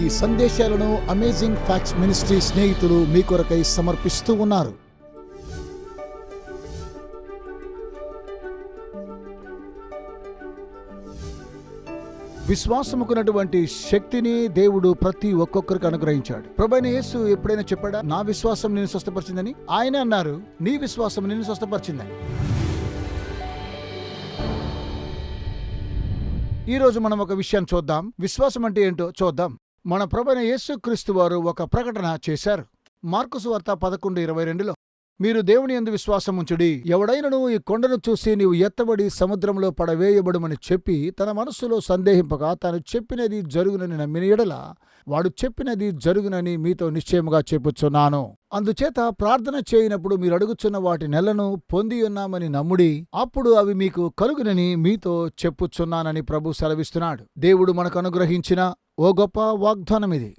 ఈ సందేశాలను amazing facts ministry స్నేహితులు మీ కొరకై సమర్పిస్తూ ఉన్నారు. విశ్వాసముకున్నటువంటి శక్తిని దేవుడు ప్రతి ఒక్కొక్కరికి అనుగ్రహించాడు. ప్రభైన యేసు ఎప్పుడైనా చెప్పాడా? నా విశ్వాసం నేను స్వస్థపరిచిందని? ఆయన అన్నారు నీ విశ్వాసం నిన్ను స్వస్థపరిచిందని. ఈ రోజు మనం ఒక విషయాన్ని చూద్దాం. విశ్వాసం అంటే ఏంటో చూద్దాం. మన ప్రభైన యేసుక్రీస్తు వారు ఒక ప్రకటన చేశారు. మార్కుసు వార్త పదకొండు ఇరవై రెండులో మీరు దేవుని యందు విశ్వాసం ఉంచుడి ఎవడైనను ఈ కొండను చూసి నీవు ఎత్తబడి సముద్రంలో పడవేయబడుమని చెప్పి తన మనస్సులో సందేహింపగా తాను చెప్పినది జరుగునని నమ్మిన ఎడల వాడు చెప్పినది జరుగునని మీతో నిశ్చయముగా చెప్పుచున్నాను. అందుచేత ప్రార్థన చేయనప్పుడు మీరు అడుగుచున్న వాటి నెలను పొంది ఉన్నామని నమ్ముడి అప్పుడు అవి మీకు కలుగునని మీతో చెప్పుచున్నానని ప్రభు సెలవిస్తున్నాడు. దేవుడు మనకు అనుగ్రహించిన ఓ గొప్ప వాగ్దానం ఇది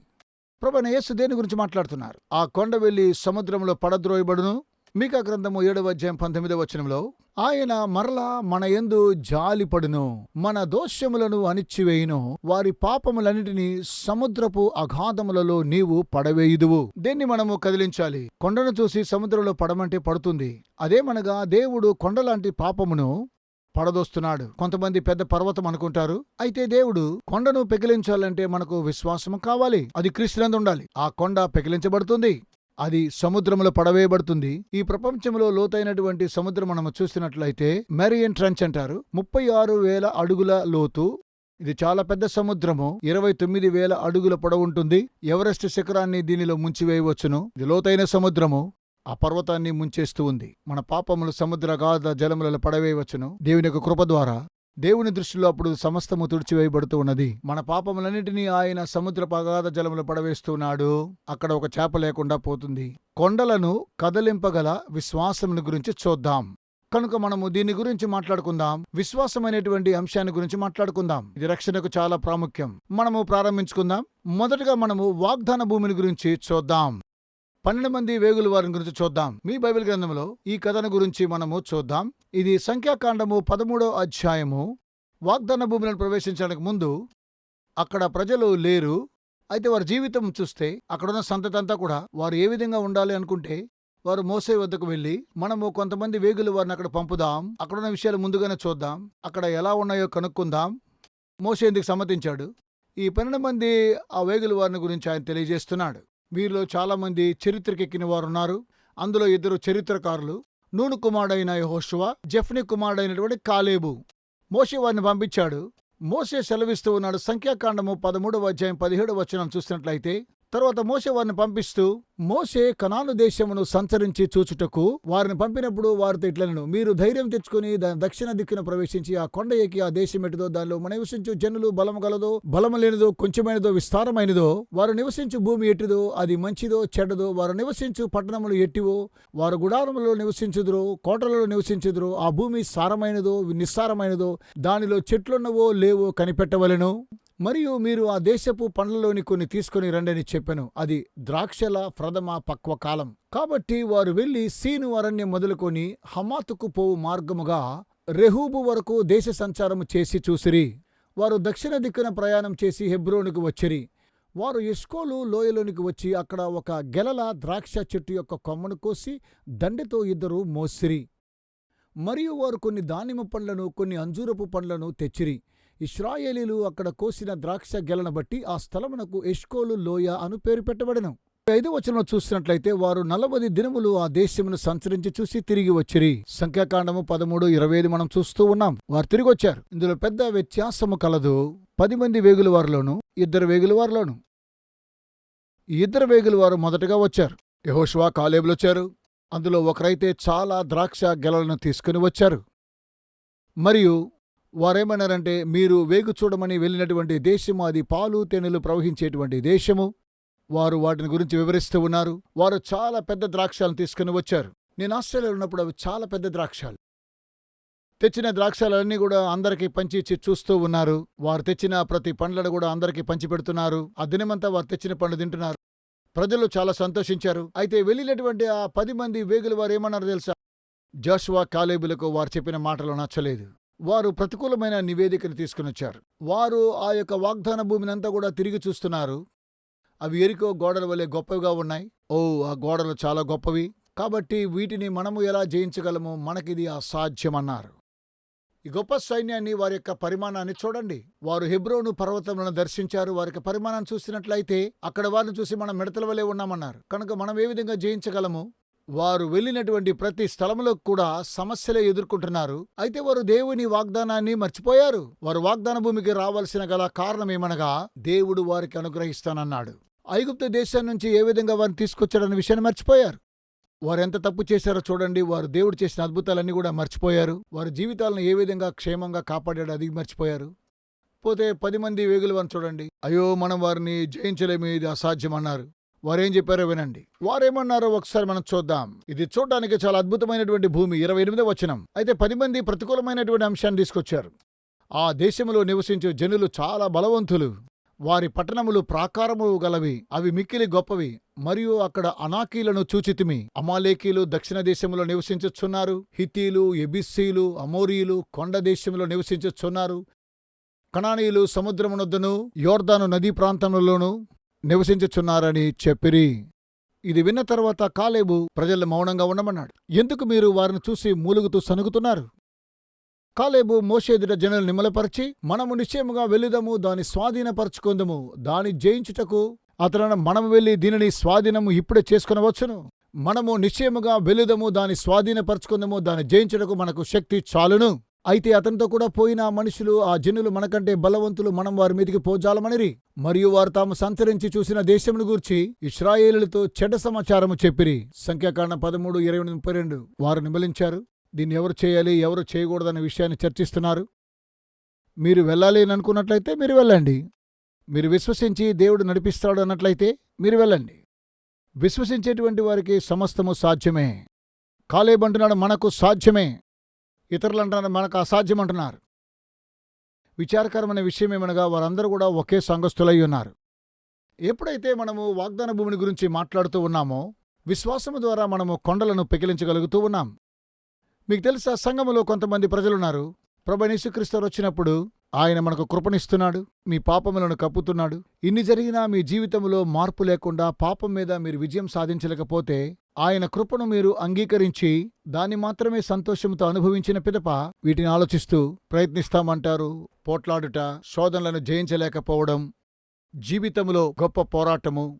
యేసు దేని గురించి మాట్లాడుతున్నారు? ఆ కొండ వెళ్ళి సముద్రంలో పడద్రోయబడును. మీకా గ్రంథము ఏడవ అధ్యాయం పంతొమ్మిదవ వచనంలో ఆయన మరలా మన యందు జాలిపడును మన దోష్యములను అణిచివేయును వారి పాపములన్నిటినీ సముద్రపు అఘాధములలో నీవు పడవేయుదువు. దేన్ని మనము కదిలించాలి? కొండను చూసి సముద్రంలో పడమంటే పడుతుంది. అదేమనగా దేవుడు కొండలాంటి పాపమును పడదోస్తున్నాడు. కొంతమంది పెద్ద పర్వతం అనుకుంటారు. అయితే దేవుడు కొండను పెకిలించాలంటే మనకు విశ్వాసం కావాలి. అది క్రీస్తునందు ఉండాలి. ఆ కొండ పెకిలించబడుతుంది. అది సముద్రంలో పడవేయబడుతుంది. ఈ ప్రపంచంలో లోతైనటువంటి సముద్రం మనం చూసినట్లయితే మెరియన్ ట్రంచ్ అంటారు. ముప్పై ఆరు వేల అడుగుల లోతు. ఇది చాలా పెద్ద సముద్రము. ఇరవై తొమ్మిది వేల అడుగుల పొడవుంటుంది ఎవరెస్ట్ శిఖరాన్ని దీనిలో ముంచివేయవచ్చును. ఇది లోతైన సముద్రము. ఆ పర్వతాన్ని ముంచేస్తూ ఉంది. మన పాపములు సముద్ర గాధ జలములలో పడవేయవచ్చును. దేవుని యొక్క కృప ద్వారా దేవుని దృష్టిలో అప్పుడు సమస్తము తుడిచివేయబడుతూ ఉన్నది. మన పాపములన్నింటినీ ఆయన సముద్ర పగాధ జలములు పడవేస్తున్నాడు. అక్కడ ఒక చేప లేకుండా పోతుంది. కొండలను కదలింపగల విశ్వాసముని గురించి చూద్దాం. కనుక మనము దీని గురించి మాట్లాడుకుందాం. విశ్వాసమైనటువంటి అంశాన్ని గురించి మాట్లాడుకుందాం. ఇది రక్షణకు చాలా ప్రాముఖ్యం. మనము ప్రారంభించుకుందాం. మొదటగా మనము వాగ్దాన భూమిని గురించి చూద్దాం. పన్నెండు మంది వేగుల వారిని గురించి చూద్దాం. మీ బైబిల్ గ్రంథంలో ఈ కథను గురించి మనము చూద్దాం. ఇది సంఖ్యాకాండము పదమూడో అధ్యాయము. వాగ్దాన భూమిని ప్రవేశించడానికి ముందు అక్కడ ప్రజలు లేరు. అయితే వారి జీవితం చూస్తే అక్కడున్న సంతతంతా కూడా వారు ఏ విధంగా ఉండాలి అనుకుంటే వారు మోసే వద్దకు వెళ్ళి మనము కొంతమంది వేగుల వారిని అక్కడ పంపుదాం. అక్కడున్న విషయాలు ముందుగానే చూద్దాం. అక్కడ ఎలా ఉన్నాయో కనుక్కుందాం. మోసే ఎందుకు సమ్మతించాడు? ఈ పన్నెండు మంది ఆ వేగుల వారిని గురించి ఆయన తెలియజేస్తున్నాడు. వీరిలో చాలామంది చరిత్రకెక్కిన వారు ఉన్నారు అందులో ఇద్దరు చరిత్రకారులు. నూను కుమారుడైన యెహోషువ జెఫ్ని కుమారుడైనటువంటి కాలేబు. మోషే వారిని పంపించాడు. మోసే సెలవిస్తూ ఉన్నాడు. సంఖ్యాకాండము పదమూడవ అధ్యాయం పదిహేడు వచనం చూసినట్లయితే తర్వాత మోసే వారిని పంపిస్తూ మోసే కనాను దేశమును సంచరించి చూచుటకు వారిని పంపినప్పుడు వారితో ఇట్లను మీరు ధైర్యం తెచ్చుకుని దాని దక్షిణ దిక్కున ప్రవేశించి ఆ కొండ ఎక్కి ఆ దేశం ఎటుదో దానిలో మన నివసించు జనులు బలము గలదో బలము లేనిదో కొంచెమైనదో విస్తారమైనదో వారు నివసించు భూమి ఎట్టిదో అది మంచిదో చెడ్డదో వారు నివసించు పట్టణములు ఎట్టివో వారు గుడారములో నివసించుదురు కోటలలో నివసించుదురు ఆ భూమి సారమైనదో నిస్సారమైనదో దానిలో చెట్లున్నవో లేవో కనిపెట్టవలను. మరియు మీరు ఆ దేశపు పండ్లలోని కొన్ని తీసుకుని రండని చెప్పెను. అది ద్రాక్షల ప్రథమ పక్వ కాలం కాబట్టి వారు వెళ్ళి సీను అరణ్యం మొదలుకొని హమాతుకు పోవు మార్గముగా రెహూబు వరకు దేశ సంచారము చేసి చూసిరి. వారు దక్షిణ దిక్కున ప్రయాణం చేసి హెబ్రోనుకు వచ్చిరి. వారు ఇస్కోలు లోయలోనికి వచ్చి అక్కడ ఒక గెలల ద్రాక్ష చెట్టు యొక్క కొమ్మను కోసి దండెతో ఇద్దరు మోసిరి. మరియు వారు కొన్ని దానిమ్మ పండ్లను కొన్ని అంజూరపు పండ్లను తెచ్చిరి. ఇస్రాయేలీలు అక్కడ కోసిన ద్రాక్ష గెలను బట్టి ఆ స్థలమునకు ఎష్కోలు లోయ అను పేరు పెట్టబడెను. ఐదు వచనంలో చూసినట్లయితే వారు నలభై దినములు ఆ దేశమును సంచరించి చూసి తిరిగి వచ్చిరి. సంఖ్యాకాండము పదమూడు ఇరవై ఐదు మనం చూస్తూ ఉన్నాం. వారు తిరిగి వచ్చారు. ఇందులో పెద్ద వ్యత్యాసము కలదు. పది మంది వేగుల వారిలోను ఇద్దరు వేగుల వారిలోను. ఇద్దరు వేగుల వారు మొదటగా వచ్చారు. యహోష్వా కాలేబులు వచ్చారు అందులో ఒకరైతే చాలా ద్రాక్ష గెలలను తీసుకుని వచ్చారు. మరియు వారేమన్నారంటే మీరు వేగు చూడమని వెళ్ళినటువంటి దేశము అది పాలు తేనెలు ప్రవహించేటువంటి దేశము. వారు వాటిని గురించి వివరిస్తూ ఉన్నారు. వారు చాలా పెద్ద ద్రాక్షాలను తీసుకుని వచ్చారు. నేను ఆస్ట్రేలియాలో ఉన్నప్పుడు అవి చాలా పెద్ద ద్రాక్షాలు. తెచ్చిన ద్రాక్షాలన్నీ కూడా అందరికీ పంచి ఇచ్చి చూస్తూ ఉన్నారు. వారు తెచ్చిన ప్రతి పండ్లను కూడా అందరికీ పంచి పెడుతున్నారు. ఆ దినమంతా వారు తెచ్చిన పండు తింటున్నారు. ప్రజలు చాలా సంతోషించారు. అయితే వెళ్ళినటువంటి ఆ పది మంది వేగులు వారు ఏమన్నారు తెలుసా? జాషువా కాలేబులకు వారు చెప్పిన మాటలు నచ్చలేదు. వారు ప్రతికూలమైన నివేదికను తీసుకుని వచ్చారు వారు ఆ యొక్క వాగ్దాన భూమిని అంతా కూడా తిరిగి చూస్తున్నారు. అవి ఎరికో గోడల వలె గొప్పవిగా ఉన్నాయి. ఓ ఆ గోడలు చాలా గొప్పవి. కాబట్టి వీటిని మనము ఎలా జయించగలము? మనకిది అసాధ్యమన్నారు ఈ గొప్ప సైన్యాన్ని వారి యొక్క పరిమాణాన్ని చూడండి. వారు హెబ్రోను పర్వతములను దర్శించారు. వారి యొక్క పరిమాణాన్ని చూసినట్లయితే అక్కడ వారిని చూసి మనం మిడతల వలె ఉన్నామన్నారు. కనుక మనం ఏ విధంగా జయించగలము? వారు వెళ్ళినటువంటి ప్రతి స్థలంలో కూడా సమస్యలే ఎదుర్కొంటున్నారు. అయితే వారు దేవుని వాగ్దానాన్ని మర్చిపోయారు. వారు వాగ్దాన భూమికి రావాల్సిన గల కారణమేమనగా దేవుడు వారికి అనుగ్రహిస్తానన్నాడు. ఐగుప్తు దేశం నుంచి ఏ విధంగా వారిని తీసుకొచ్చాడన్న విషయాన్ని మర్చిపోయారు. వారు ఎంత తప్పు చేశారో చూడండి. వారు దేవుడు చేసిన అద్భుతాలన్నీ కూడా మర్చిపోయారు. వారి జీవితాలను ఏ విధంగా క్షేమంగా కాపాడాడు అది మర్చిపోయారు. పోతే పది మంది వేగులు వారిని చూడండి. అయ్యో మనం వారిని జయించలేము ఇది అసాధ్యం అన్నారు వారేం చెప్పారో వినండి. వారేమన్నారో ఒకసారి మనం చూద్దాం. ఇది చూడడానికి చాలా అద్భుతమైనటువంటి భూమి ఇరవై ఎనిమిదో వచనం. అయితే పది మంది ప్రతికూలమైనటువంటి అంశాన్ని తీసుకొచ్చారు. ఆ దేశములో నివసించే జనులు చాలా బలవంతులు. వారి పట్టణములు ప్రాకారము గలవి అవి మిక్కిలి గొప్పవి మరియు అక్కడ అనాకీలను చూచితిమి. అమాలేకీలు దక్షిణ దేశంలో నివసించుచున్నారు హితీలు ఎబిస్సీలు అమోరీలు కొండ దేశంలో నివసించుచున్నారు. కణానీయులు సముద్రమునొద్దను యోర్దాను నదీ ప్రాంతంలోనూ నివసించుచున్నారని చెప్పిరి. ఇది విన్న తర్వాత కాలేబు ప్రజలు మౌనంగా ఉండమన్నాడు. ఎందుకు మీరు వారిని చూసి మూలుగుతూ సనుగుతున్నారు కాలేబు మోషేదిట జనులు నిమ్మలపరిచి మనము నిశ్చయముగా వెళ్ళుదము దాని స్వాధీనపరచుకుందము. దాని జయించుటకు అతను మనము వెళ్ళి దీనిని స్వాధీనము ఇప్పుడే చేసుకునవచ్చును. మనము నిశ్చయముగా వెలుదము దాని స్వాధీనపరచుకుందము దాని జయించుటకు మనకు శక్తి చాలును. అయితే అతనితో కూడా పోయిన మనుషులు ఆ జనులు మనకంటే బలవంతులు మనం వారి మీదికి పోజాలమనిరి. మరియు వారు తాము సంచరించి చూసిన దేశమును గూర్చి ఇస్రాయేలులతో చెడ్డ సమాచారము చెప్పిరి. సంఖ్యాకారణ పదమూడు ఇరవై ముప్పై రెండు. వారు నిమలించారు. దీన్ని ఎవరు చేయాలి ఎవరు చేయకూడదనే విషయాన్ని చర్చిస్తున్నారు. మీరు వెళ్ళాలి అని అనుకున్నట్లయితే మీరు వెళ్ళండి. మీరు విశ్వసించి దేవుడు నడిపిస్తాడు అన్నట్లయితే మీరు వెళ్ళండి. విశ్వసించేటువంటి వారికి సమస్తము సాధ్యమే. కాలేబంటున్నాడు మనకు సాధ్యమే. ఇతరులు అంటున్నారు మనకు అసాధ్యం అంటున్నారు విచారకరమైన విషయం ఏమనగా వారందరూ కూడా ఒకే సంఘస్థులై ఉన్నారు. ఎప్పుడైతే మనము వాగ్దాన భూమిని గురించి మాట్లాడుతూ ఉన్నామో విశ్వాసము ద్వారా మనము కొండలను పెకిలించగలుగుతూ ఉన్నాం. మీకు తెలుసా సంఘములో కొంతమంది ప్రజలున్నారు. ప్రభనీసుక్రీస్తు వచ్చినప్పుడు ఆయన మనకు కృపనిస్తున్నాడు మీ పాపములను కప్పుతున్నాడు. ఇన్ని జరిగినా మీ జీవితంలో మార్పు లేకుండా పాపం మీద మీరు విజయం సాధించలేకపోతే ఆయన కృపను మీరు అంగీకరించి దాన్ని మాత్రమే సంతోషంతో అనుభవించిన పిదప వీటిని ఆలోచిస్తూ ప్రయత్నిస్తామంటారు. పోట్లాడుట శోధనలను జయించలేకపోవడం జీవితంలో గొప్ప పోరాటము.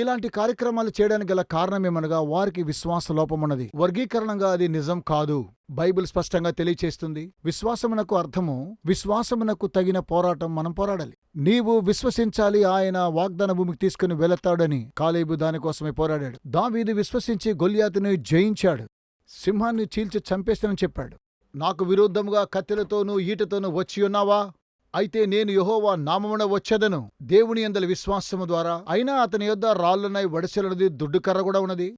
ఇలాంటి కార్యక్రమాలు చేయడానికి గల కారణమేమనగా వారికి విశ్వాస లోపమున్నది వర్గీకరణంగా అది నిజం కాదు. బైబిల్ స్పష్టంగా తెలియచేస్తుంది. విశ్వాసమునకు అర్థము విశ్వాసమునకు తగిన పోరాటం మనం పోరాడాలి. నీవు విశ్వసించాలి ఆయన వాగ్దాన భూమికి తీసుకుని వెళతాడని కాలేబు దానికోసమే పోరాడాడు. దావీదు విశ్వసించి గొల్యాతుని జయించాడు. సింహాన్ని చీల్చి చంపేస్తానని చెప్పాడు. నాకు విరుద్ధముగా కత్తెలతోనూ ఈటతోనూ వచ్చి ఉన్నావా? అయితే నేను యహోవా నామమున వచ్చేదను. దేవుని అందలి విశ్వాసము ద్వారా అయినా అతని యొద్ద రాళ్ళున్నాయి వడిసెలున్నది దుడ్డుకర్ర కూడా ఉన్నది.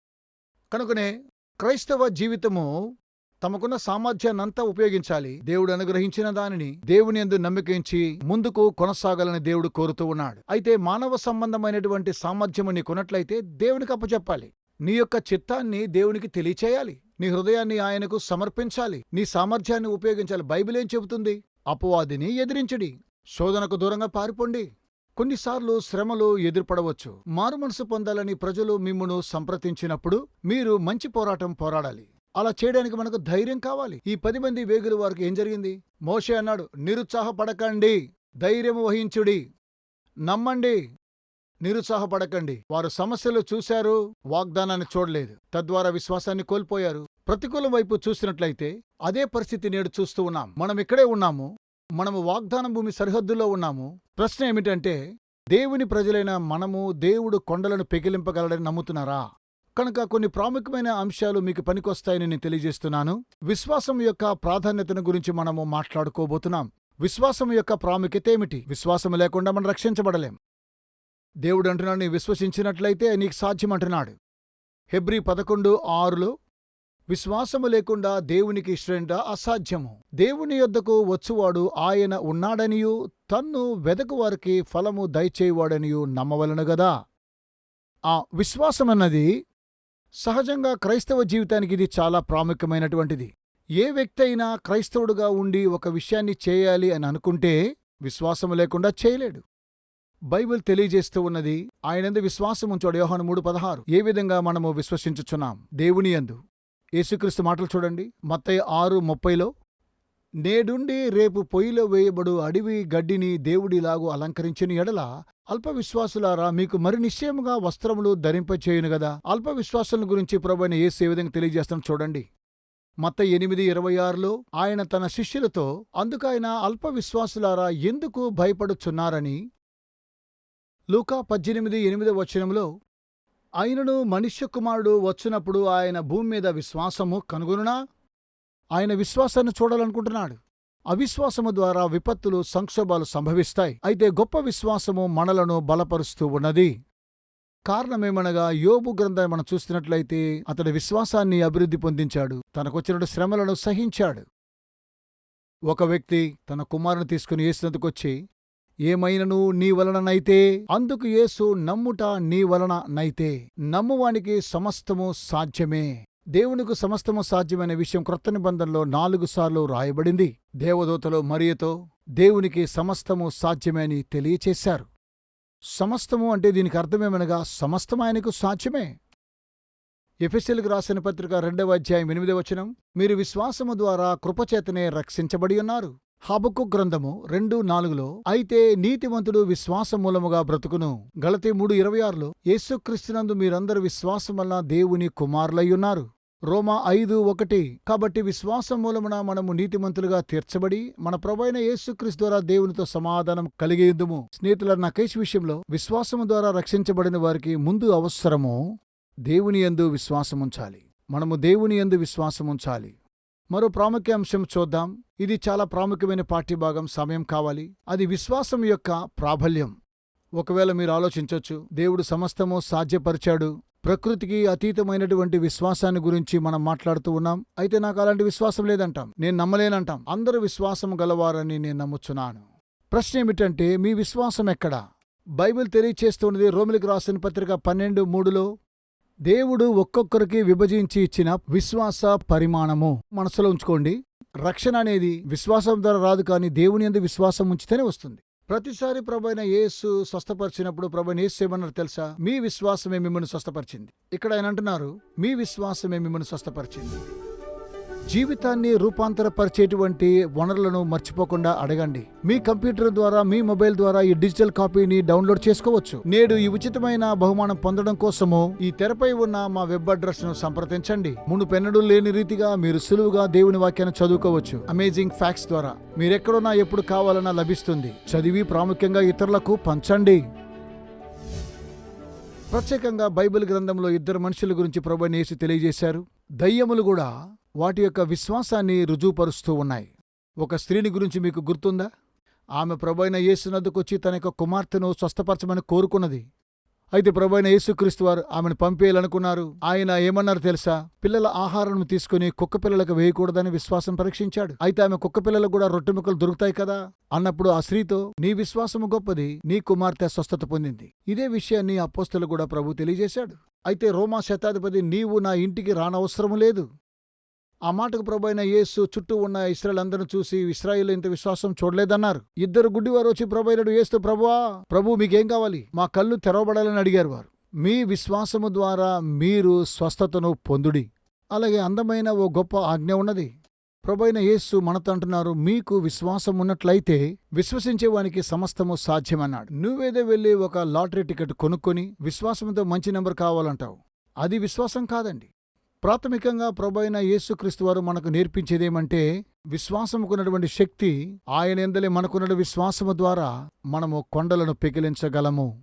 కనుకనే క్రైస్తవ జీవితము తమకున్న సామర్థ్యాన్నంతా ఉపయోగించాలి. దేవుడు అనుగ్రహించిన దానిని దేవుని ఎందు నమ్మకించి ముందుకు కొనసాగాలని దేవుడు కోరుతూ ఉన్నాడు. అయితే మానవ సంబంధమైనటువంటి సామర్థ్యము నీకున్నట్లయితే దేవునికి అప్పచెప్పాలి. నీ యొక్క చిత్తాన్ని దేవునికి తెలియచేయాలి. నీ హృదయాన్ని ఆయనకు సమర్పించాలి. నీ సామర్థ్యాన్ని ఉపయోగించాలి. బైబిల్ ఏం చెబుతుంది? అపవాదిని ఎదిరించడి. శోధనకు దూరంగా పారిపోండి. కొన్నిసార్లు శ్రమలు ఎదుర్పడవచ్చు. మారుమనసు పొందాలని ప్రజలు మిమ్మును సంప్రదించినప్పుడు మీరు మంచి పోరాటం పోరాడాలి. అలా చేయడానికి మనకు ధైర్యం కావాలి. ఈ పది మంది వేగుల వారికి ఏం జరిగింది? మోషే అన్నాడు నిరుత్సాహపడకండి. ధైర్యము వహించుడి. నమ్మండి. నిరుత్సాహపడకండి. వారు సమస్యలు చూశారు వాగ్దానాన్ని చూడలేదు. తద్వారా విశ్వాసాన్ని కోల్పోయారు. ప్రతికూలం వైపు చూసినట్లయితే అదే పరిస్థితి నేడు చూస్తూ ఉన్నాం. మనం ఇక్కడే ఉన్నాము. మనము వాగ్దానం భూమి సరిహద్దులో ఉన్నాము. ప్రశ్న ఏమిటంటే దేవుని ప్రజలైన మనము దేవుడు కొండలను పెకిలింపగలడని నమ్ముతున్నారా? కనుక కొన్ని ప్రాముఖ్యమైన అంశాలు మీకు పనికొస్తాయని నేను తెలియజేస్తున్నాను. విశ్వాసం యొక్క ప్రాధాన్యతను గురించి మనము మాట్లాడుకోబోతున్నాం. విశ్వాసం యొక్క ప్రాముఖ్యత ఏమిటి? విశ్వాసం లేకుండా మనం రక్షించబడలేం. దేవుడు అంటున్నాడు నీ విశ్వసించినట్లయితే నీకు సాధ్యమంటున్నాడు. హెబ్రి పదకొండు ఆరులో విశ్వాసము లేకుండా దేవునికి ఇష్టంట అసాధ్యము. దేవుని యొద్దకు వచ్చువాడు ఆయన ఉన్నాడనియు తన్ను వెదకువారికి ఫలము దయచేయువాడనియు నమ్మవలను గదా. ఆ విశ్వాసమన్నది సహజంగా క్రైస్తవ జీవితానికి ఇది చాలా ప్రాముఖ్యమైనటువంటిది. ఏ వ్యక్తి అయినా క్రైస్తవుడుగా ఉండి ఒక విషయాన్ని చేయాలి అని అనుకుంటే విశ్వాసము లేకుండా చేయలేడు. బైబిల్ తెలియజేస్తూ ఉన్నది ఆయనందు విశ్వాసం ఉంచాడు యోహాను మూడు పదహారు. ఏ విధంగా మనము విశ్వసించుచున్నాం? దేవుని యందు యేసుక్రీస్తు మాటలు చూడండి. మత్తయ్య ఆరు ముప్పైలో నేడుండి రేపు పొయ్యిలో వేయబడు అడవి గడ్డిని దేవుడిలాగు అలంకరించిన ఎడల అల్ప విశ్వాసులారా మీకు మరి నిశ్చయముగా వస్త్రములు ధరింపచేయును గదా? అల్పవిశ్వాసుల గురించి ప్రభువైన యేసు ఏ విధంగా తెలియజేస్తాం చూడండి. మత ఎనిమిది ఇరవై ఆరులో ఆయన తన శిష్యులతో అందుకైన అల్ప విశ్వాసులారా ఎందుకు భయపడుచున్నారని? లూకా పద్దెనిమిది ఎనిమిది వచనంలో ఆయనను మనుష్య కుమారుడు వచ్చినప్పుడు ఆయన భూమి మీద విశ్వాసము కనుగొనునా? ఆయన విశ్వాసాన్ని చూడాలనుకుంటున్నాడు. అవిశ్వాసము ద్వారా విపత్తులు సంక్షోభాలు సంభవిస్తాయి. అయితే గొప్ప విశ్వాసము మనలను బలపరుస్తూ ఉన్నది. కారణమేమనగా యోబు గ్రంథాన్ని మనం చూస్తున్నట్లయితే అతడి విశ్వాసాన్ని అభివృద్ధి పొందించాడు. తనకొచ్చిన శ్రమలను సహించాడు. ఒక వ్యక్తి తన కుమారుని తీసుకుని వేసినందుకొచ్చి ఏమైనను నీ వలననైతే అందుకు యేసు నమ్ముట నీ వలన నైతే. నమ్మువానికి సమస్తము సాధ్యమే. దేవునికి సమస్తము సాధ్యమైన విషయం క్రొత్త నిబంధనలో నాలుగు సార్లు రాయబడింది. దేవదూతలు మరియతో దేవునికి సమస్తము సాధ్యమే అని తెలియచేశారు. సమస్తము అంటే దీనికి అర్థమేమనగా సమస్తం ఆయనకు సాధ్యమే. ఎఫెసెల్కు రాసిన పత్రిక రెండవ అధ్యాయం ఎనిమిది వచనం మీరు విశ్వాసము ద్వారా కృపచేతనే రక్షించబడి ఉన్నారు. హబకు గ్రంథము రెండు నాలుగులో అయితే నీతిమంతుడు విశ్వాసమూలముగా బ్రతుకును. గలతి మూడు ఇరవై ఆరులో యేసుక్రీస్తునందు మీరందరూ విశ్వాసం వల్ల దేవుని కుమారులయ్యున్నారు. రోమా ఐదు ఒకటి కాబట్టి విశ్వాసం మూలమున మనము నీతిమంతులుగా తీర్చబడి మన ప్రభైన యేసుక్రీస్తు ద్వారా దేవునితో సమాధానం కలిగేందుము స్నేహితుల నకేష్ విషయంలో విశ్వాసము ద్వారా రక్షించబడిన వారికి ముందు అవసరము దేవుని యందు విశ్వాసముంచాలి. మనము దేవుని యందు విశ్వాసముంచాలి. మరో ప్రాముఖ్య అంశం చూద్దాం. ఇది చాలా ప్రాముఖ్యమైన పాఠ్యభాగం సమయం కావాలి. అది విశ్వాసం యొక్క ప్రాబల్యం. ఒకవేళ మీరు ఆలోచించొచ్చు దేవుడు సమస్తము సాధ్యపరిచాడు. ప్రకృతికి అతీతమైనటువంటి విశ్వాసాన్ని గురించి మనం మాట్లాడుతూ ఉన్నాం. అయితే నాకు అలాంటి విశ్వాసం లేదంటాం. నేను నమ్మలేనంటాం. అందరూ విశ్వాసం గలవారని నేను నమ్ముచున్నాను. ప్రశ్న ఏమిటంటే మీ విశ్వాసం ఎక్కడా? బైబిల్ తెలియచేస్తున్నది రోమిలికి రాసిన పత్రిక పన్నెండు మూడులో దేవుడు ఒక్కొక్కరికి విభజించి ఇచ్చిన విశ్వాస పరిమాణము. మనసులో ఉంచుకోండి. రక్షణ అనేది విశ్వాసం ద్వారా రాదు కానీ దేవుని యందు విశ్వాసం ఉంచితేనే వస్తుంది. ప్రతిసారి ప్రభైన యేసు స్వస్థపరిచినప్పుడు ప్రభైన యేసు ఏమన్నారు తెలుసా? మీ విశ్వాసమే మిమ్మల్ని స్వస్థపరిచింది. ఇక్కడ ఆయన అంటున్నారు మీ విశ్వాసమే మిమ్మల్ని స్వస్థపరిచింది. జీవితాన్ని రూపాంతరపరిచేటువంటి వనరులను మర్చిపోకుండా అడగండి. మీ కంప్యూటర్ ద్వారా మీ మొబైల్ ద్వారా ఈ డిజిటల్ కాపీని డౌన్లోడ్ చేసుకోవచ్చు. నేడు ఈ ఉచితమైన బహుమానం పొందడం కోసము ఈ తెరపై ఉన్న మా వెబ్ అడ్రస్ను సంప్రదించండి మునుపెన్నడూ లేని రీతిగా మీరు సులువుగా దేవుని వాక్యాన్ని చదువుకోవచ్చు. అమేజింగ్ ఫ్యాక్ట్స్ ద్వారా. మీరెక్కడున్నా ఎప్పుడు కావాలన్నా లభిస్తుంది. చదివి ప్రాముఖ్యంగా ఇతరులకు పంచండి. ప్రత్యేకంగా బైబిల్ గ్రంథంలో ఇద్దరు మనుషుల గురించి ప్రభు నేసి తెలియజేశారు. దయ్యములు కూడా వాటి యొక్క విశ్వాసాన్ని రుజువుపరుస్తూ ఉన్నాయి. ఒక స్త్రీని గురించి మీకు గుర్తుందా? ఆమె ప్రభైన యేసునద్దుకొచ్చి తన యొక్క కుమార్తెను స్వస్థపరచమని కోరుకున్నది. అయితే ప్రభైన యేసుక్రీస్తు వారు ఆమెను పంపేయాలనుకున్నారు. ఆయన ఏమన్నారు తెలుసా? పిల్లల ఆహారం తీసుకుని కుక్క పిల్లలకు వేయకూడదని విశ్వాసం పరీక్షించాడు. అయితే ఆమె కుక్క పిల్లలకు కూడా రొట్టె ముక్కలు దొరుకుతాయి కదా? అన్నప్పుడు ఆ స్త్రీతో నీ విశ్వాసము గొప్పది నీ కుమార్తె స్వస్థత పొందింది. ఇదే విషయాన్ని అపోస్తలు కూడా ప్రభు తెలియజేశాడు. అయితే రోమా శతాధిపతి నీవు నా ఇంటికి రానవసరము లేదు. ఆ మాటకు ప్రభు అయిన యేసు చుట్టూ ఉన్న ఇస్రాయల్ చూసి ఇస్రాయిల్ ఇంత విశ్వాసం చూడలేదన్నారు. ఇద్దరు గుడ్డివారు వచ్చి ప్రభు అయినడు ప్రభువా ప్రభు మీకేం కావాలి? మా కళ్ళు తెరవబడాలని అడిగారు వారు. మీ విశ్వాసము ద్వారా మీరు స్వస్థతను పొందుడి. అలాగే అందమైన ఓ గొప్ప ఆజ్ఞ ఉన్నది. ప్రభైన యేస్సు మనతో అంటున్నారు మీకు విశ్వాసం ఉన్నట్లయితే విశ్వసించేవానికి సమస్తము సాధ్యమన్నాడు. నువ్వేదో వెళ్ళి ఒక లాటరీ టికెట్ కొనుక్కొని విశ్వాసంతో మంచి నెంబర్ కావాలంటావు. అది విశ్వాసం కాదండి. ప్రాథమికంగా ప్రభైన యేసుక్రీస్తు వారు మనకు నేర్పించేదేమంటే విశ్వాసముకున్నటువంటి శక్తి ఆయన ఎందలే మనకున్న విశ్వాసము ద్వారా మనము కొండలను పెకిలించగలము.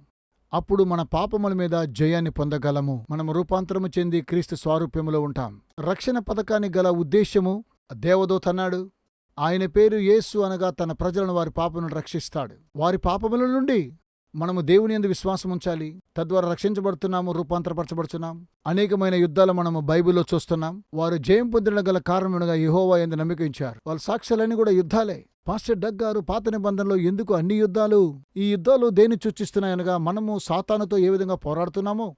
అప్పుడు మన పాపముల మీద జయాన్ని పొందగలము. మనము రూపాంతరము చెంది క్రీస్తు స్వారూప్యములో ఉంటాం. రక్షణ పథకానికి గల ఉద్దేశ్యము దేవదూత అన్నాడు. ఆయన పేరు యేసు అనగా తన ప్రజలను వారి పాపములను రక్షిస్తాడు. వారి పాపముల నుండి మనము దేవుని ఎందు విశ్వాసం ఉంచాలి. తద్వారా రక్షించబడుతున్నాము రూపాంతరపరచబడుతున్నాం. అనేకమైన యుద్ధాలు మనము బైబిల్లో చూస్తున్నాం. వారు జయం పొందిన గల కారణముగా యహోవా ఎందు నమ్మకించారు వాళ్ళ సాక్ష్యాలన్నీ కూడా యుద్ధాలే. పాస్టర్ డగ్ గారు పాత నిబంధనలో ఎందుకు అన్ని యుద్ధాలు ఈ యుద్ధాలు దేని సూచిస్తున్నాయనగా మనము సాతానుతో ఏ విధంగా పోరాడుతున్నామో?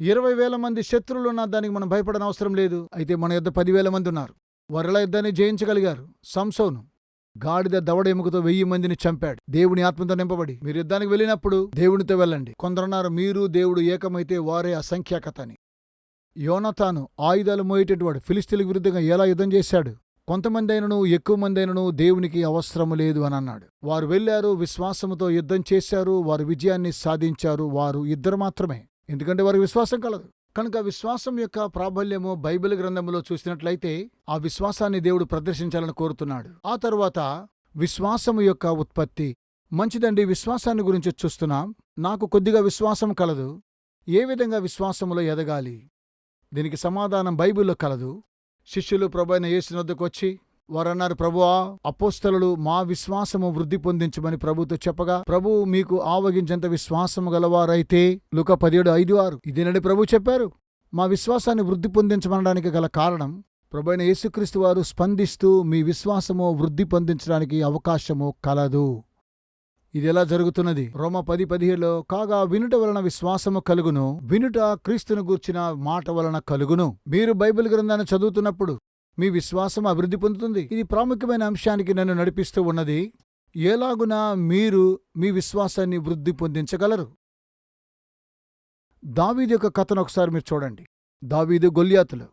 ఇరవై వేల మంది శత్రువులున్నా దానికి మనం భయపడనవసరం లేదు. అయితే మన యుద్ధ పదివేల మంది ఉన్నారు. వరల యుద్ధాన్ని జయించగలిగారు? సంసోను. గాడిద దవడ ఎముకతో వెయ్యి మందిని చంపాడు. దేవుని ఆత్మతో నింపబడి. మీరు యుద్ధానికి వెళ్ళినప్పుడు దేవునితో వెళ్ళండి. కొందరన్నారు మీరు దేవుడు ఏకమైతే వారే అసంఖ్యాకతని. యోనతాను ఆయుధాలు మోయేటటువంటి ఫిలిస్తీన్లకు విరుద్ధంగా ఎలా యుద్ధం చేశాడు? కొంతమంది అయినను ఎక్కువ మంది అయినను దేవునికి అవసరము లేదు అని అన్నాడు. వారు వెళ్ళారు విశ్వాసముతో యుద్ధం చేశారు వారు విజయాన్ని సాధించారు వారు ఇద్దరు మాత్రమే. ఎందుకంటే వారికి విశ్వాసం కలదు. కనుక విశ్వాసం యొక్క ప్రాబల్యము బైబిల్ గ్రంథంలో చూసినట్లయితే ఆ విశ్వాసాన్ని దేవుడు ప్రదర్శించాలని కోరుతున్నాడు. ఆ తరువాత విశ్వాసము యొక్క ఉత్పత్తి. మంచిదండి విశ్వాసాన్ని గురించి చూస్తున్నాం. నాకు కొద్దిగా విశ్వాసం కలదు. ఏ విధంగా విశ్వాసములో ఎదగాలి? దీనికి సమాధానం బైబిల్లో కలదు. శిష్యులు ప్రభైన అయిన యేసునొద్దకు వచ్చి వారన్నారు ప్రభువా అపోస్తలు మా విశ్వాసము వృద్ధి పొందించమని ప్రభుతో చెప్పగా ప్రభు మీకు ఆవగించేంత విశ్వాసము గలవారైతే లుక పదిహేడు ఐదు ఆరు. ఇదేనని ప్రభు చెప్పారు. మా విశ్వాసాన్ని వృద్ధి పొందించమనడానికి గల కారణం ప్రభు అయిన యేసుక్రీస్తు వారు స్పందిస్తూ మీ విశ్వాసము వృద్ధి పొందించడానికి అవకాశము కలదు. ఇది ఎలా జరుగుతున్నది? రోమ పది పదిహేడులో కాగా వినుట వలన విశ్వాసము కలుగును వినుట క్రీస్తును గూర్చిన మాట వలన కలుగును. మీరు బైబిల్ గ్రంథాన్ని చదువుతున్నప్పుడు మీ విశ్వాసం అభివృద్ధి పొందుతుంది. ఇది ప్రాముఖ్యమైన అంశానికి నన్ను నడిపిస్తూ ఉన్నది. ఎలాగున మీరు మీ విశ్వాసాన్ని వృద్ధి పొందించగలరు. దావీదు యొక్క కథను ఒకసారి మీరు చూడండి. దావీదు గొల్యాతులు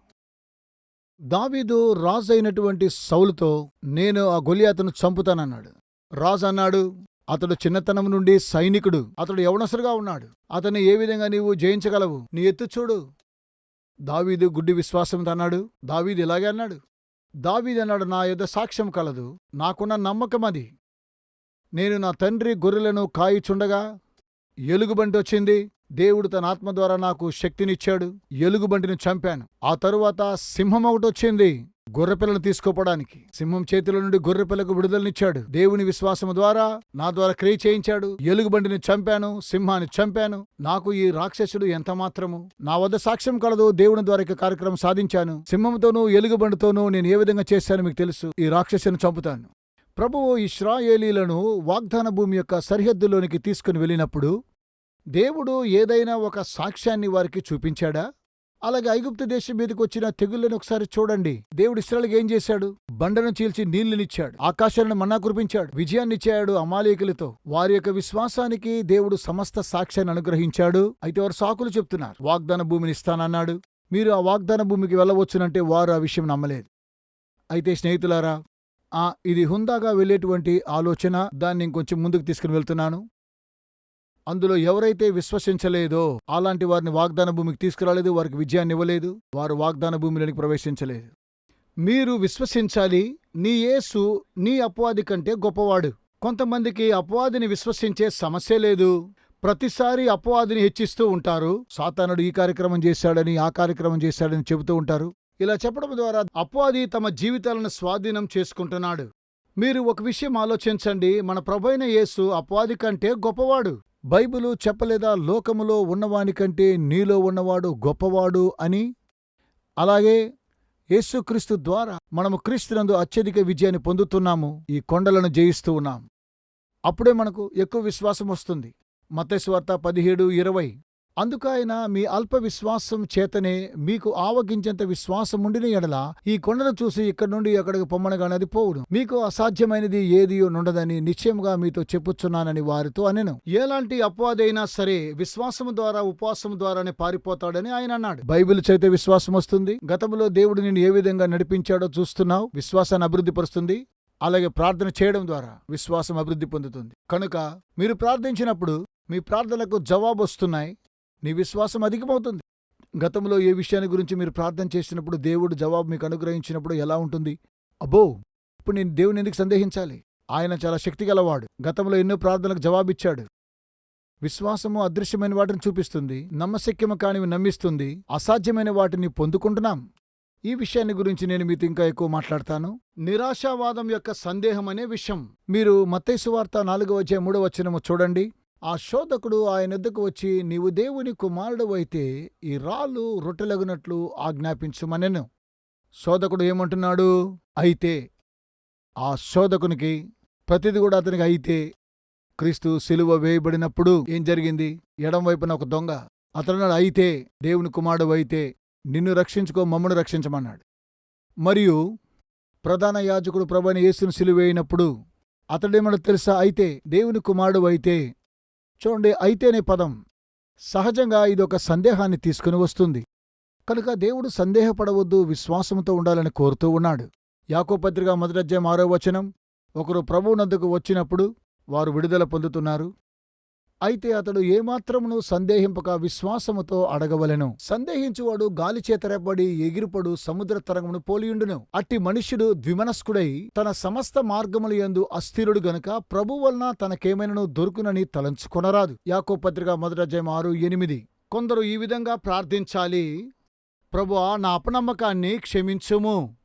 దావీదు రాజు అయినటువంటి సౌలుతో నేను ఆ గొల్యాతును చంపుతానన్నాడు. రాజు అన్నాడు అతడు చిన్నతనం నుండి సైనికుడు. అతడు యవనసురుగా ఉన్నాడు. అతన్ని ఏ విధంగా నీవు జయించగలవు? నీ ఎత్తు చూడు. దావీదు గుడ్డి విశ్వాసంతో అన్నాడు దావీదు ఇలాగే అన్నాడు. దావీదు అన్నాడు నా యొద్ద సాక్ష్యం కలదు. నాకున్న నమ్మకం అది. నేను నా తండ్రి గొర్రెలను కాయిచుండగా ఎలుగుబంటి వచ్చింది. దేవుడు తన ఆత్మ ద్వారా నాకు శక్తినిచ్చాడు. ఎలుగుబంటిని చంపాను. ఆ తరువాత సింహం ఒకటి వచ్చింది. గొర్రెపిల్లను తీసుకోపోవడానికి. సింహం చేతిలో నుండి గొర్రెపిల్లకు విడుదలనిచ్చాడు. దేవుని విశ్వాసము ద్వారా నా ద్వారా క్రియ చేయించాడు. ఎలుగుబండిని చంపాను సింహాన్ని చంపాను. నాకు ఈ రాక్షసుడు ఎంత మాత్రము? నా వద్ద సాక్ష్యం కలదు దేవుని ద్వారా ఇక కార్యక్రమం సాధించాను. సింహంతోనూ ఎలుగుబండితోనూ నేను ఏ విధంగా చేశానో మీకు తెలుసు. ఈ రాక్షసుని చంపుతాను. ప్రభువు ఇస్రాయేలీలను వాగ్దాన భూమి యొక్క సరిహద్దులోనికి తీసుకుని వెళ్ళినప్పుడు దేవుడు ఏదైనా ఒక సాక్ష్యాన్ని వారికి చూపించాడా? అలాగే ఐగుప్తు దేశం మీదకి వచ్చిన తెగుళ్ళని ఒకసారి చూడండి. దేవుడు ఇస్రాయల్కి ఏం చేశాడు? బండను చీల్చి నీళ్ళనిచ్చాడు ఆకాశాలను మన్నా కురిపించాడు. విజయాన్నిచ్చాడు అమాలేకులతో. వారి యొక్క విశ్వాసానికి దేవుడు సమస్త సాక్ష్యాన్ని అనుగ్రహించాడు. అయితే వారు సాకులు చెప్తున్నారు. వాగ్దాన భూమిని ఇస్తానన్నాడు. మీరు ఆ వాగ్దాన భూమికి వెళ్ళవచ్చునంటే వారు ఆ విషయం నమ్మలేదు. అయితే స్నేహితులారా ఆ ఇది హుందాగా వెళ్ళేటువంటి ఆలోచన. దాన్ని ఇంకొంచెం ముందుకు తీసుకుని వెళ్తున్నాను. అందులో ఎవరైతే విశ్వసించలేదో అలాంటి వారిని వాగ్దాన భూమికి తీసుకురాలేదు వారికి విజయాన్ని ఇవ్వలేదు వారు వాగ్దాన భూమిలోనికి ప్రవేశించలేదు. మీరు విశ్వసించాలి నీ యేసు నీ అపవాది కంటే గొప్పవాడు. కొంతమందికి అపవాదిని విశ్వసించే సమస్య లేదు. ప్రతిసారి అపవాదిని హెచ్చిస్తూ ఉంటారు. సాతానుడు ఈ కార్యక్రమం చేశాడని ఆ కార్యక్రమం చేశాడని చెబుతూ ఉంటారు. ఇలా చెప్పడం ద్వారా అపవాది తమ జీవితాలను స్వాధీనం చేసుకుంటున్నాడు. మీరు ఒక విషయం ఆలోచించండి. మన ప్రభైన యేసు అపవాది కంటే గొప్పవాడు. బైబిలు చెప్పలేదా లోకములో ఉన్నవానికంటే నీలో ఉన్నవాడు గొప్పవాడు అని? అలాగే యేసుక్రీస్తు ద్వారా మనము క్రీస్తునందు అత్యధిక విజయాన్ని పొందుతున్నాము ఈ కొండలను జయిస్తూ ఉన్నాం. అప్పుడే మనకు ఎక్కువ విశ్వాసం వస్తుంది మతేశ్వార్త పదిహేడు ఇరవై. అందుకాయన మీ అల్ప విశ్వాసం చేతనే మీకు ఆవగించేంత విశ్వాసం ఉండిన ఎడల ఈ కొండను చూసి ఇక్కడ నుండి అక్కడికి పొమ్మనగానది పోవును. మీకు అసాధ్యమైనది ఏదియో నుండదని నిశ్చయముగా మీతో చెప్పుచున్నానని వారితో అనెను. ఎలాంటి అపవాదైనా సరే విశ్వాసము ద్వారా ఉపవాసం ద్వారానే పారిపోతాడని ఆయన అన్నాడు. బైబిల్ చైతే విశ్వాసం వస్తుంది. గతంలో దేవుడు నిన్ను ఏ విధంగా నడిపించాడో చూస్తున్నావు? విశ్వాసాన్ని అభివృద్ధి పరుస్తుంది. అలాగే ప్రార్థన చేయడం ద్వారా విశ్వాసం అభివృద్ధి పొందుతుంది. కనుక మీరు ప్రార్థించినప్పుడు మీ ప్రార్థనలకు జవాబు వస్తున్నాయి నీ విశ్వాసం అధికమవుతుంది. గతంలో ఏ విషయాన్ని గురించి మీరు ప్రార్థన చేసినప్పుడు దేవుడు జవాబు మీకు అనుగ్రహించినప్పుడు ఎలా ఉంటుంది? అబ్బో! ఇప్పుడు నేను దేవుని ఎందుకు సందేహించాలి? ఆయన చాలా శక్తిగలవాడు. గతంలో ఎన్నో ప్రార్థనలకు జవాబిచ్చాడు. విశ్వాసము అదృశ్యమైన వాటిని చూపిస్తుంది. నమ్మశక్యము కానివి నమ్మిస్తుంది. అసాధ్యమైన వాటిని పొందుకుంటున్నాం. ఈ విషయాన్ని గురించి నేను మీతో ఇంకా ఎక్కువ మాట్లాడతాను. నిరాశావాదం యొక్క సందేహం అనే విషయం. మీరు మత్తైసు వార్త నాలుగవ వచ్చే మూడవ వచనము చూడండి. ఆ శోధకుడు ఆయన ఎద్దకు వచ్చి నీవు దేవుని కుమారుడు అయితే ఈ రాళ్ళు రొట్టెలగునట్లు ఆజ్ఞాపించుమనెను. శోధకుడు ఏమంటున్నాడు? అయితే ఆ శోధకునికి ప్రతిది కూడా అతనికి అయితే క్రీస్తు సిలువ వేయబడినప్పుడు ఏం జరిగింది? ఎడం వైపున ఒక దొంగ అతను అయితే దేవుని కుమారుడు అయితే నిన్ను రక్షించుకో మమ్మను రక్షించమన్నాడు. మరియు ప్రధాన యాజకుడు ప్రభుని యేసును సిలువేయినప్పుడు అతడేమన్నా తెలుసా? అయితే దేవుని కుమారుడు అయితే చూడండి అయితేనే పదం. సహజంగా ఇదొక సందేహాన్ని తీసుకుని వస్తుంది. కనుక దేవుడు సందేహపడవద్దు విశ్వాసంతో ఉండాలని కోరుతూ ఉన్నాడు. యాకోపత్రిక మొదటధ్యాయం ఆరో వచనం. ఒకరు ప్రభువునందుకు వచ్చినప్పుడు వారు విడుదల పొందుతున్నారు. అయితే అతడు ఏమాత్రమును సందేహింపక విశ్వాసముతో అడగవలెను. సందేహించువాడు గాలి చేతరేపడి ఎగిరిపడు సముద్ర తరంగమును పోలియుండును. అట్టి మనుష్యుడు ద్విమనస్కుడై తన సమస్త మార్గముల యందు అస్థిరుడు గనుక ప్రభు వలన తనకేమైనను దొరుకునని తలంచుకొనరాదు. యాకో పత్రిక మొదటధ్యాయం ఆరు ఎనిమిది. కొందరు ఈ విధంగా ప్రార్థించాలి ప్రభువా నా అపనమ్మకాన్ని క్షమించుము.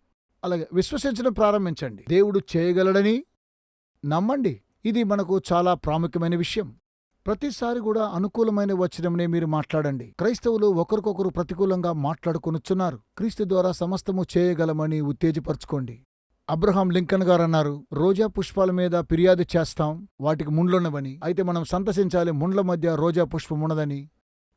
అలాగే విశ్వసించడం ప్రారంభించండి. దేవుడు చేయగలడని నమ్మండి. ఇది మనకు చాలా ప్రాముఖ్యమైన విషయం. ప్రతిసారి కూడా అనుకూలమైన వచనమునే మీరు మాట్లాడండి. క్రైస్తవులు ఒకరికొకరు ప్రతికూలంగా మాట్లాడుకొనుచున్నారు. క్రీస్తు ద్వారా సమస్తము చేయగలమని ఉత్తేజపరచుకోండి. అబ్రహాం లింకన్ గారు అన్నారు రోజా పుష్పాల మీద ఫిర్యాదు చేస్తాం వాటికి ముండ్లున్నవని అయితే మనం సంతసించాలి ముండ్ల మధ్య రోజా పుష్పం ఉన్నదని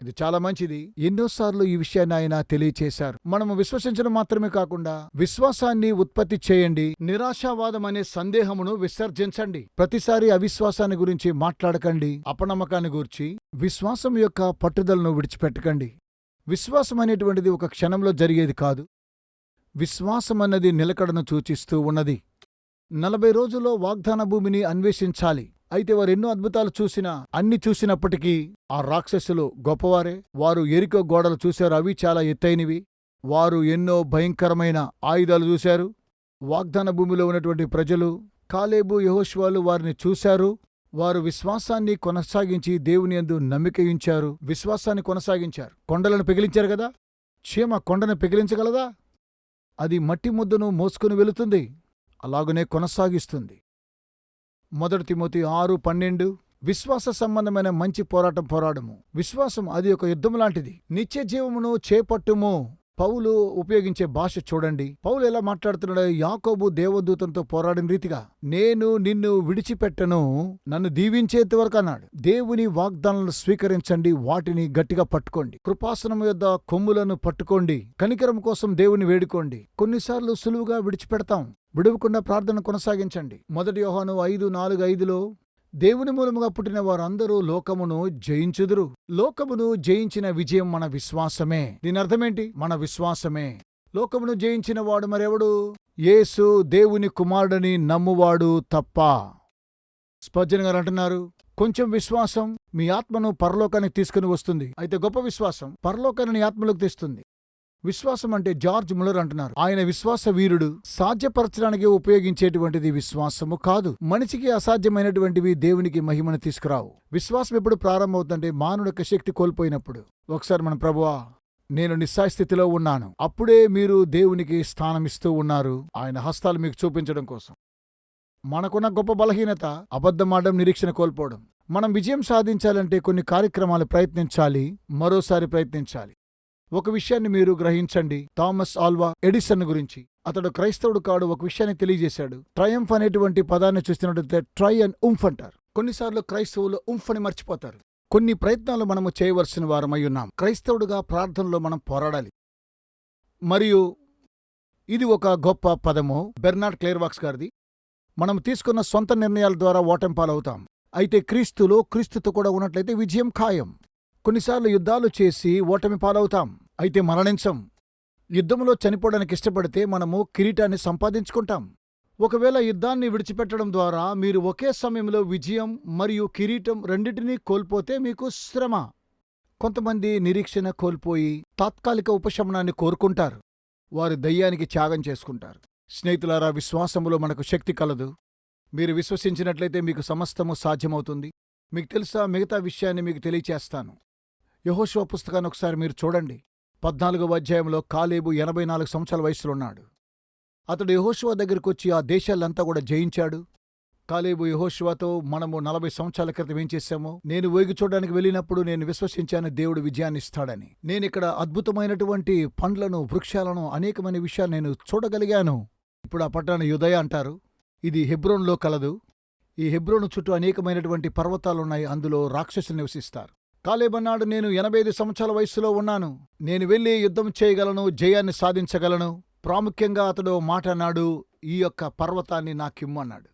ఇది చాలా మంచిది. ఎన్నోసార్లు ఈ విషయాన్ని ఆయన తెలియచేశారు. మనము విశ్వసించడం మాత్రమే కాకుండా విశ్వాసాన్ని ఉత్పత్తి చేయండి. నిరాశావాదం అనే సందేహమును విసర్జించండి. ప్రతిసారి అవిశ్వాసాన్ని గురించి మాట్లాడకండి. అపనమ్మకాన్ని గురించి విశ్వాసం యొక్క పట్టుదలను విడిచిపెట్టకండి. విశ్వాసం అనేటువంటిది ఒక క్షణంలో జరిగేది కాదు. విశ్వాసం అన్నది నిలకడను సూచిస్తూ ఉన్నది. నలభై రోజుల్లో వాగ్దాన భూమిని అన్వేషించాలి. అయితే వారు ఎన్నో అద్భుతాలు చూసినా అన్ని చూసినప్పటికీ ఆ రాక్షసులు గొప్పవారే. వారు ఎరికో గోడలు చూశారు అవి చాలా ఎత్తైనవి. వారు ఎన్నో భయంకరమైన ఆయుధాలు చూశారు. వాగ్దాన భూమిలో ఉన్నటువంటి ప్రజలు కాలేబు యహోష్వాలు వారిని చూశారు. వారు విశ్వాసాన్ని కొనసాగించి దేవుని యందు నమ్మికయించారు విశ్వాసాన్ని కొనసాగించారు. కొండలను పిగిలించారు కదా? చీమ కొండను పిగిలించగలదా? అది మట్టి ముద్దను మోసుకుని వెళుతుంది. అలాగనే కొనసాగిస్తుంది. మొదటి తిమోతి ఆరు పన్నెండు. విశ్వాస సంబంధమైన మంచి పోరాటం పోరాడము. విశ్వాసం అది ఒక యుద్ధం లాంటిది. నిత్య జీవమును చేపట్టుము. పౌలు ఉపయోగించే భాష చూడండి. పౌలు ఎలా మాట్లాడుతున్నాడో యాకోబు దేవదూతంతో పోరాడిన రీతిగా నేను నిన్ను విడిచిపెట్టను. నన్ను దీవించేంత వరకు అన్నాడు. దేవుని వాగ్దానాలను స్వీకరించండి. వాటిని గట్టిగా పట్టుకోండి. కృపాసనం యొద్ద కొమ్ములను పట్టుకోండి. కనికరం కోసం దేవుని వేడుకోండి. కొన్నిసార్లు సులువుగా విడిచిపెడతాం. విడవకుండా ప్రార్థన కొనసాగించండి. మొదటి యోహాను ఐదు నాలుగు ఐదులో దేవుని మూలముగా పుట్టిన వారందరూ లోకమును జయించుదురు. లోకమును జయించిన విజయం మన విశ్వాసమే. దీని అర్థమేంటి? మన విశ్వాసమే. లోకమును జయించిన వాడు మరెవడు? యేసు దేవుని కుమారుడని నమ్మువాడు తప్ప. స్పర్జన్ గారు అంటున్నారు కొంచెం విశ్వాసం మీ ఆత్మను పరలోకానికి తీసుకుని వస్తుంది. అయితే గొప్ప విశ్వాసం పరలోకాన్ని ఆత్మలకు ఆత్మలోకి తెస్తుంది. విశ్వాసం అంటే జార్జ్ ములర్ అంటున్నారు. ఆయన విశ్వాస వీరుడు. సాధ్యపరచడానికి ఉపయోగించేటువంటిది విశ్వాసము కాదు. మనిషికి అసాధ్యమైనటువంటివి దేవునికి మహిమను తీసుకురావు. విశ్వాసం ఎప్పుడు ప్రారంభమవుతుందంటే మానవుడి యొక్క శక్తి కోల్పోయినప్పుడు. ఒకసారి మన ప్రభువా నేను నిస్సాయ స్థితిలో ఉన్నాను. అప్పుడే మీరు దేవునికి స్థానమిస్తూ ఉన్నారు. ఆయన హస్తాలు మీకు చూపించడం కోసం. మనకున్న గొప్ప బలహీనత అబద్ధమాడడం నిరీక్షణ కోల్పోవడం. మనం విజయం సాధించాలంటే కొన్ని కార్యక్రమాలు ప్రయత్నించాలి. మరోసారి ప్రయత్నించాలి. ఒక విషయాన్ని మీరు గ్రహించండి. థామస్ ఆల్వా ఎడిసన్ గురించి. అతడు క్రైస్తవుడు కాడు ఒక విషయాన్ని తెలియజేశాడు. ట్రయంఫ్ అనేటువంటి పదాన్ని చూస్తున్నట్లయితే ట్రై అండ్ ఉంఫ్ అంటారు. కొన్నిసార్లు క్రైస్తవులు ఉంఫ్ అని మర్చిపోతారు. కొన్ని ప్రయత్నాలు మనము చేయవలసిన వారమై ఉన్నాం. క్రైస్తవుడుగా ప్రార్థనలో మనం పోరాడాలి. మరియు ఇది ఒక గొప్ప పదము. బెర్నార్డ్ క్లేర్వాక్స్ గారిది. మనం తీసుకున్న సొంత నిర్ణయాల ద్వారా ఓటంపాలవుతాం. అయితే క్రీస్తులో క్రీస్తుతో కూడా ఉన్నట్లయితే విజయం ఖాయం. కొన్నిసార్లు యుద్ధాలు చేసి ఓటమి పాలవుతాం. అయితే మరణించం. యుద్ధంలో చనిపోవడానికి ఇష్టపడితే మనము కిరీటాన్ని సంపాదించుకుంటాం. ఒకవేళ యుద్ధాన్ని విడిచిపెట్టడం ద్వారా మీరు ఒకే సమయంలో విజయం మరియు కిరీటం రెండింటినీ కోల్పోతే మీకు శ్రమ. కొంతమంది నిరీక్షణ కోల్పోయి తాత్కాలిక ఉపశమనాన్ని కోరుకుంటారు. వారు దయ్యానికి త్యాగం చేసుకుంటారు. స్నేహితులారా విశ్వాసములో మనకు శక్తి కలదు. మీరు విశ్వసించినట్లయితే మీకు సమస్తము సాధ్యమవుతుంది. మీకు తెలుసా మిగతా విషయాన్ని మీకు తెలియచేస్తాను. యహోశివ పుస్తకాన్ని ఒకసారి మీరు చూడండి. పద్నాలుగవ అధ్యాయంలో కాలేబు ఎనభై నాలుగు సంవత్సరాల వయసులో ఉన్నాడు అతడు యహోశివ దగ్గరికి వచ్చి ఆ దేశాలంతా కూడా జయించాడు. కాలేబు యహోశివతో మనము నలభై సంవత్సరాల క్రితం ఏం చేశామో నేను వేగి చూడడానికి వెళ్ళినప్పుడు నేను విశ్వసించాను దేవుడు విజయాన్ని ఇస్తాడని. నేనిక్కడ అద్భుతమైనటువంటి పండ్లను వృక్షాలను అనేకమైన విషయాలు నేను చూడగలిగాను. ఇప్పుడు ఆ పట్టణాన్ని యుదయ అంటారు. ఇది హెబ్రోన్లో కలదు. ఈ హెబ్రోను చుట్టూ అనేకమైనటువంటి పర్వతాలున్నాయి. అందులో రాక్షసులు నివసిస్తారు. కాలేబన్నాడు నేను ఎనభై ఐదు సంవత్సరాల వయస్సులో ఉన్నాను. నేను వెళ్ళి యుద్ధం చేయగలను జయాన్ని సాధించగలను. ప్రాముఖ్యంగా అతడు మాట అన్నాడు ఈ యొక్క పర్వతాన్ని నాకిమ్మన్నాడు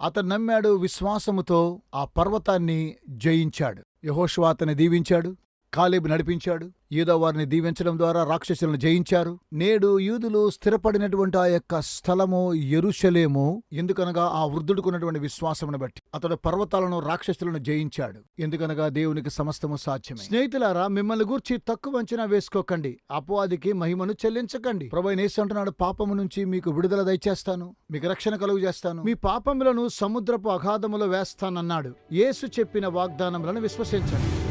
అతను నమ్మాడు విశ్వాసముతో ఆ పర్వతాన్ని జయించాడు. యెహోషువ అతని దీవించాడు. కాలేబు నడిపించాడు. యూదా వారిని దీవించడం ద్వారా రాక్షసులను జయించారు. నేడు యూదులు స్థిరపడినటువంటి ఆ యొక్క స్థలము ఎరుషలేము ఎందుకనగా ఆ వృద్ధుడుకున్నటువంటి విశ్వాసమును బట్టి అతడు పర్వతాలను రాక్షసులను జయించాడు. ఎందుకనగా దేవునికి సమస్తము సాధ్యమే. స్నేహితులారా మిమ్మల్ని గూర్చి తక్కువ అంచనా వేసుకోకండి. అపవాదికి మహిమను చెల్లించకండి. ప్రభు అంటున్నాడు పాపము నుంచి మీకు విడుదల దయచేస్తాను. మీకు రక్షణ కలుగు చేస్తాను. మీ పాపములను సముద్రపు అగాధములో వేస్తానన్నాడు. యేసు చెప్పిన వాగ్దానములను విశ్వసించండి.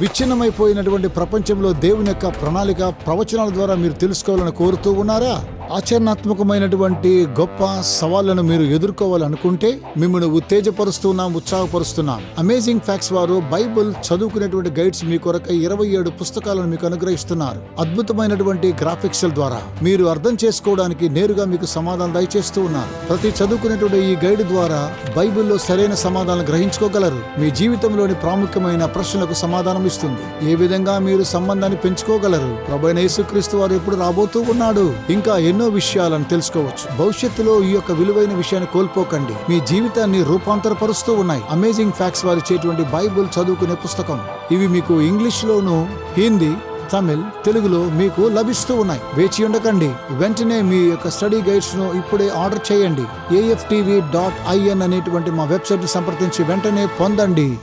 విచ్ఛిన్నమైపోయినటువంటి ప్రపంచంలో దేవుని యొక్క ప్రణాళిక ప్రవచనాల ద్వారా మీరు తెలుసుకోవాలని కోరుతూ ఉన్నారా? ఆచరణాత్మకమైనటువంటి గొప్ప సవాళ్ళను మీరు ఎదుర్కోవాలనుకుంటే మిమ్మల్ని ఉత్తేజపరుస్తున్నాం ఉత్సాహపరుస్తున్నాం. అమేజింగ్ ఫ్యాక్ట్స్ వారు బైబిల్ చదువుకునేటువంటి గైడ్స్ మీ కొరకు ఇరవై ఏడు పుస్తకాలను మీకు అనుగ్రహిస్తున్నారు. అద్భుతమైనటువంటి గ్రాఫిక్స్ల ద్వారా మీరు అర్థం చేసుకోవడానికి నేరుగా మీకు సమాధానం దయచేస్తూ ఉన్నారు. ప్రతి చదువుకునేటువంటి ఈ గైడ్ ద్వారా బైబిల్లో సరైన సమాధానం గ్రహించుకోగలరు. మీ జీవితంలోని ప్రాముఖ్యమైన ప్రశ్నలకు సమాధానం ఇస్తుంది ఏ విధంగా మీరు సంబంధాన్ని పెంచుకోగలరు? ప్రభైన యేసుక్రీస్తు వారు ఎప్పుడు రాబోతూ ఉన్నాడు? ఇంకా ఎన్నో విషయాలను తెలుసుకోవచ్చు. భవిష్యత్తులో ఈ యొక్క విలువైన విషయాన్ని కోల్పోకండి. మీ జీవితాన్ని రూపాంతరపరుస్తూ ఉన్నాయి. అమేజింగ్ ఫ్యాక్ట్స్ వారు ఇచ్చేటువంటి బైబిల్ చదువుకునే పుస్తకం. ఇవి మీకు ఇంగ్లీష్ లోను హిందీ తమిళ్ తెలుగులో మీకు లభిస్తూ ఉన్నాయి. వేచి ఉండకండి. వెంటనే మీ యొక్క స్టడీ గైడ్స్ను ఇప్పుడే ఆర్డర్ చేయండి. ఏఎఫ్టీవీ డాట్ ఐఎన్ అనేటువంటి మా వెబ్సైట్ని సంప్రదించి వెంటనే పొందండి.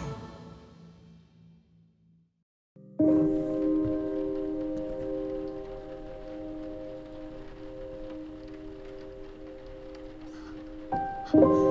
情绪。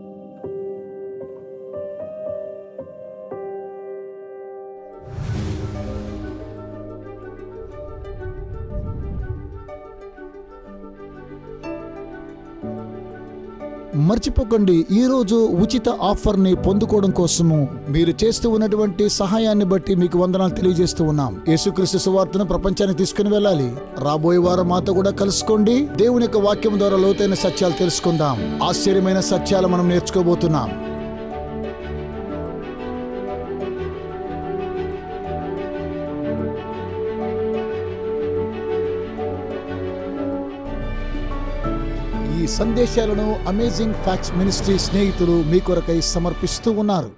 మర్చిపోకండి. ఈ రోజు ఉచిత ఆఫర్ని పొందుకోవడం కోసము మీరు చేస్తూ ఉన్నటువంటి సహాయాన్ని బట్టి మీకు వందనాలు తెలియజేస్తూ ఉన్నాం. యేసుక్రీస్తు సువార్తను ప్రపంచానికి తీసుకుని వెళ్ళాలి. రాబోయే వారం మాతో కూడా కలుసుకోండి. దేవుని యొక్క వాక్యం ద్వారా లోతైన సత్యాలు తెలుసుకుందాం. ఆశ్చర్యమైన సత్యాలు మనం నేర్చుకోబోతున్నాం. సందేశాలను అమేజింగ్ ఫ్యాక్ట్స్ మినిస్ట్రీ స్నేహితులు మీ కొరకై సమర్పిస్తూ ఉన్నారు.